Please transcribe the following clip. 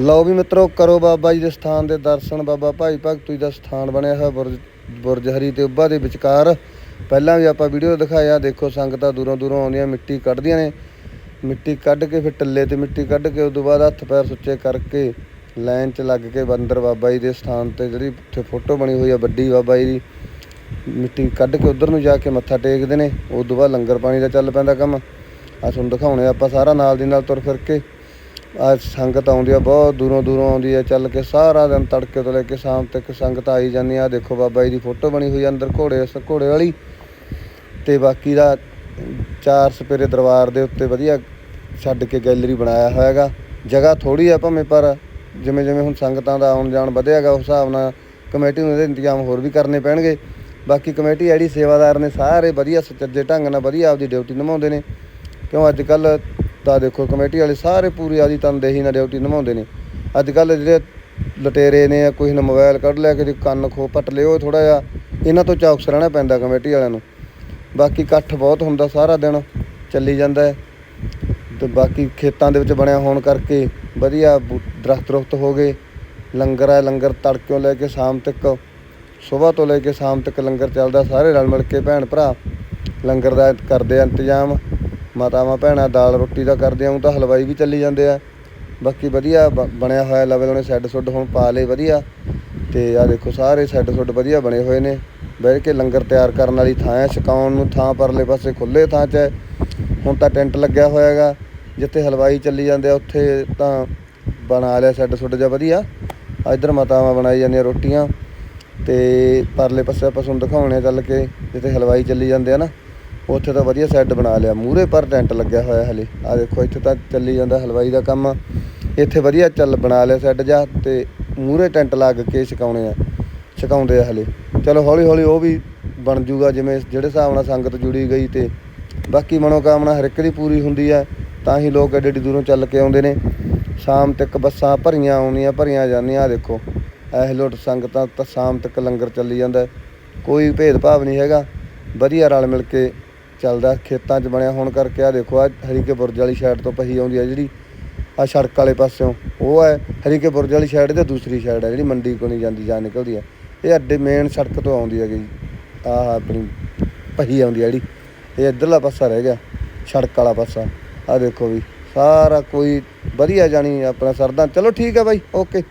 ਲਓ ਵੀ ਮਿੱਤਰੋ, ਕਰੋ ਬਾਬਾ ਜੀ ਦੇ ਸਥਾਨ ਦੇ ਦਰਸ਼ਨ, ਬਾਬਾ ਭਾਈ ਭਗਤ ਜੀ ਦਾ ਸਥਾਨ ਬਣਿਆ ਹੋਇਆ ਬੁਰਜ ਬੁਰਜ ਹਰੀ ਤੇ ਉੱਭਾ ਦੇ ਵਿਚਕਾਰ। ਪਹਿਲਾਂ ਵੀ ਆਪਾਂ ਵੀਡੀਓ ਦਿਖਾਇਆ ਦੇਖੋ ਸੰਗਤਾਂ ਦੂਰੋਂ ਦੂਰੋਂ ਆਉਂਦੀਆਂ, ਮਿੱਟੀ ਕੱਢਦੀਆਂ ਨੇ। ਮਿੱਟੀ ਕੱਢ ਕੇ ਫਿਰ ਟੱਲੇ ਤੇ ਮਿੱਟੀ ਕੱਢ ਕੇ ਉਦੋਂ ਬਾਅਦ ਹੱਥ ਪੈਰ ਸੁੱਚੇ ਕਰਕੇ ਲਾਈਨ 'ਚ ਲੱਗ ਕੇ ਬੰਦਰ ਬਾਬਾ ਜੀ ਦੇ ਸਥਾਨ ਤੇ ਜਿਹੜੀ ਉੱਥੇ ਫੋਟੋ ਬਣੀ ਹੋਈ ਆ, ਵੱਡੀ ਬਾਬਾ ਜੀ ਦੀ, ਮਿੱਟੀ ਕੱਢ ਕੇ ਉਧਰ ਨੂੰ ਜਾ ਕੇ ਮੱਥਾ ਟੇਕਦੇ ਨੇ। ਉਦੋਂ ਬਾਅਦ ਲੰਗਰ ਪਾਣੀ ਦਾ ਚੱਲ ਪੈਂਦਾ ਕੰਮ। ਆ ਤੁਹਾਨੂੰ ਦਿਖਾਉਣੇ ਆਪਾਂ ਸਾਰਾ ਨਾਲ ਦੀ ਨਾਲ ਤੁਰ ਫਿਰ ਕੇ। ਆ ਸੰਗਤ ਆਉਂਦੀ ਆ, ਬਹੁਤ ਦੂਰੋਂ ਦੂਰੋਂ ਆਉਂਦੀ ਆ, ਚੱਲ ਕੇ ਸਾਰਾ ਦਿਨ ਤੜਕੇ ਤੋਂ ਲੈ ਕੇ ਸ਼ਾਮ ਤੱਕ ਸੰਗਤ ਆਈ ਜਾਂਦੀ ਆ। ਦੇਖੋ ਬਾਬਾ ਜੀ ਦੀ ਫੋਟੋ ਬਣੀ ਹੋਈ ਆ ਅੰਦਰ ਘੋੜੇ ਘੋੜੇ ਵਾਲੀ। ਤੇ ਬਾਕੀ ਦਾ ਚਾਰ ਸਪੇਰੇ ਦਰਬਾਰ ਦੇ ਉੱਤੇ ਵਧੀਆ ਛੱਡ ਕੇ ਗੈਲਰੀ ਬਣਾਇਆ ਹੋਇਆ ਹੈਗਾ ਜਗ੍ਹਾ ਥੋੜੀ ਆ ਭਾਵੇਂ, ਪਰ ਜਿਵੇਂ ਜਿਵੇਂ ਹੁਣ ਸੰਗਤਾਂ ਦਾ ਆਉਣ ਜਾਣ ਵਧਿਆਗਾ, ਉਸ ਹਿਸਾਬ ਨਾਲ ਕਮੇਟੀ ਨੂੰ ਇਹਦੇ ਇੰਤਜ਼ਾਮ ਹੋਰ ਵੀ ਕਰਨੇ ਪੈਣਗੇ। ਬਾਕੀ ਕਮੇਟੀ ਜਿਹੜੀ ਸੇਵਾਦਾਰ ਨੇ ਸਾਰੇ ਵਧੀਆ ਸੁਚੱਜੇ ਢੰਗ ਨਾਲ ਵਧੀਆ ਆਪਦੀ ਡਿਊਟੀ ਨਿਭਾਉਂਦੇ ਨੇ। ਕਿਉਂ ਅੱਜ ਕੱਲ ਤਾਂ ਦੇਖੋ, ਕਮੇਟੀ ਵਾਲੇ ਸਾਰੇ ਪੂਰੀ ਆਦੀ ਤਨਦੇਹੀ ਨਾਲ ਡਿਊਟੀ ਨਿਭਾਉਂਦੇ ਨੇ। ਅੱਜ ਕੱਲ ਜਿਹੜੇ ਲਟੇਰੇ ਨੇ ਜਾਂ ਕੋਈ ਨੇ ਮੋਬਾਈਲ ਕੱਢ ਲਿਆ ਕਿ ਕੰਨ ਖੋ ਪੱਟ ਲਿਓ ਥੋੜਾ ਜਿਹਾ, ਇਹਨਾਂ ਤੋਂ ਚੌਕਸ ਰਹਿਣਾ ਪੈਂਦਾ ਕਮੇਟੀ ਵਾਲਿਆਂ ਨੂੰ। ਬਾਕੀ ਇਕੱਠ ਬਹੁਤ ਹੁੰਦਾ ਸਾਰਾ ਦਿਨ, ਚੱਲੀ ਜਾਂਦਾ ਹੈ। ਤੇ ਬਾਕੀ ਖੇਤਾਂ ਦੇ ਵਿੱਚ ਬਣਿਆ ਹੋਣ ਕਰਕੇ ਵਧੀਆ ਦਰਖਤ ਦਰਖਤ ਹੋ ਗਏ। ਲੰਗਰ ਹੈ, ਲੰਗਰ ਤੜਕਿਓਂ ਲੈ ਕੇ ਸ਼ਾਮ ਤੱਕ, ਸਵੇਰ ਤੋਂ ਲੈ ਕੇ ਸ਼ਾਮ ਤੱਕ ਲੰਗਰ ਚੱਲਦਾ, ਸਾਰੇ ਰਲ ਮਿਲ ਕੇ ਭੈਣ ਭਰਾ ਲੰਗਰ ਦਾ ਕਰਦੇ ਆ ਇੰਤਜ਼ਾਮ। ਮਾਤਾਵਾਂ ਭੈਣਾਂ ਦਾਲ ਰੋਟੀ ਦਾ ਕਰਦੇ ਆ ਊਂ ਤਾਂ ਹਲਵਾਈ ਵੀ ਚੱਲੀ ਜਾਂਦੇ ਆ। ਬਾਕੀ ਵਧੀਆ ਬ- ਬਣਿਆ ਹੋਇਆ ਲਵੇ ਉਹਨੇ ਸੈੱਡ ਸੁੱਡ ਹੁਣ ਪਾ ਲਏ ਵਧੀਆ। ਤੇ ਆ ਦੇਖੋ ਸਾਰੇ ਸੈੱਡ ਸੁੱਡ ਵਧੀਆ ਬਣੇ ਹੋਏ ਨੇ। ਬਹਿ ਕੇ ਲੰਗਰ ਤਿਆਰ ਕਰਨ ਵਾਲੀ ਥਾਂ ਹੈ ਛਕਾਉਣ ਨੂੰ ਥਾਂ ਪਰਲੇ ਪਾਸੇ ਖੁੱਲੇ ਥਾਂ 'ਚ ਹੈ ਹੁਣ ਤਾਂ ਟੈਂਟ ਲੱਗਿਆ ਹੋਇਆ ਹੈਗਾ, ਜਿੱਥੇ ਹਲਵਾਈ ਚੱਲੀ ਜਾਂਦੇ ਆ, ਉੱਥੇ ਤਾਂ ਬਣਾ ਲਿਆ ਸੈੱਡ ਸੁੱਡ ਜਿਹਾ ਵਧੀਆ। ਆ ਇੱਧਰ ਮਾਤਾਵਾਂ ਬਣਾਈ ਜਾਂਦੀਆਂ ਰੋਟੀਆਂ। ਤੇ ਪਰਲੇ ਪਾਸੇ ਆਪਾਂ ਤੁਹਾਨੂੰ ਦਿਖਾਉਣੇ ਆ ਚੱਲ ਕੇ, ਜਿੱਥੇ ਹਲਵਾਈ ਚੱਲੀ ਜਾਂਦੇ ਆ ਨਾ। ਉੱਥੇ ਤਾਂ ਵਧੀਆ ਸੈੱਡ ਬਣਾ ਲਿਆ। ਮੂਰੇ ਪਰ ਟੈਂਟ ਲੱਗਿਆ ਹੋਇਆ ਹਲੇ। ਆ ਦੇਖੋ, ਇੱਥੇ ਤਾਂ ਚੱਲੀ ਜਾਂਦਾ ਹਲਵਾਈ ਦਾ ਕੰਮ। ਇੱਥੇ ਵਧੀਆ ਚੱਲ ਬਣਾ ਲਿਆ ਸੈੱਟ ਜਾ ਤੇ ਮੂਰੇ ਟੈਂਟ ਲੱਗ ਕੇ ਛਕਾਉਣੇ ਆ। ਛਕਾਉਂਦੇ ਆ ਹਲੇ। ਚਲੋ ਹੌਲੀ ਹੌਲੀ ਉਹ ਵੀ ਬਣ ਜੂਗਾ, ਜਿਵੇਂ ਜਿਹੜੇ ਹਿਸਾਬ ਨਾਲ ਸੰਗਤ ਜੁੜੀ ਗਈ ਤੇ ਬਾਕੀ ਮਨੋਕਾਮਨਾ ਹਰ ਇੱਕ ਦੀ ਪੂਰੀ ਹੁੰਦੀ ਹੈ ਤਾਂ ਹੀ ਲੋਕ ਐਡੇ ਐਡੀ ਦੂਰੋਂ ਚੱਲ ਕੇ ਆਉਂਦੇ ਨੇ। ਸ਼ਾਮ ਤੱਕ ਬੱਸਾਂ ਭਰੀਆਂ ਆਉਣੀਆਂ, ਭਰੀਆਂ ਜਾਂਦੀਆਂ। ਆਹ ਦੇਖੋ, ਇਹ ਲੋਟ ਸੰਗਤਾਂ ਤਾਂ ਸ਼ਾਮ ਤੱਕ ਲੰਗਰ ਚੱਲੀ ਜਾਂਦਾ। ਕੋਈ ਭੇਦਭਾਵ ਨਹੀਂ ਹੈਗਾ। ਵਧੀਆ ਰਲ ਮਿਲ ਕੇ ਚੱਲਦਾ, ਖੇਤਾਂ 'ਚ ਬਣਿਆ ਹੋਣ ਕਰਕੇ ਆ ਦੇਖੋ ਆ ਹਰੀਕੇ ਬੁਰਜ ਵਾਲੀ ਸਾਈਡ ਤੋਂ ਪਹੀ ਆਉਂਦੀ ਆ ਜਿਹੜੀ ਆ ਸੜਕ ਵਾਲੇ ਪਾਸਿਓਂ। ਉਹ ਹੈ ਹਰੀਕੇ ਬੁਰਜ ਵਾਲੀ ਸਾਈਡ ਤੇ ਦੂਸਰੀ ਸਾਈਡ ਹੈ ਜਿਹੜੀ ਮੰਡੀ ਕੋਲ ਨਹੀਂ ਜਾਂਦੀ, ਜਾਂ ਨਿਕਲਦੀ ਹੈ ਇਹ ਅੱਡੇ ਮੇਨ ਸੜਕ ਤੋਂ ਆਉਂਦੀ ਹੈਗੀ ਜੀ। ਆਹ ਆਪਣੀ ਪਹੀ ਆਉਂਦੀ ਹੈ ਜਿਹੜੀ। ਇਹ ਇੱਧਰਲਾ ਪਾਸਾ ਰਹਿ ਗਿਆ, ਸੜਕ ਵਾਲਾ ਪਾਸਾ। ਆ ਦੇਖੋ ਵੀ, ਸਾਰਾ ਕੋਈ ਵਧੀਆ ਜਾਣੀ ਆਪਣਾ ਸਰਦਾ। ਚਲੋ ਠੀਕ ਹੈ ਬਾਈ, ਓਕੇ।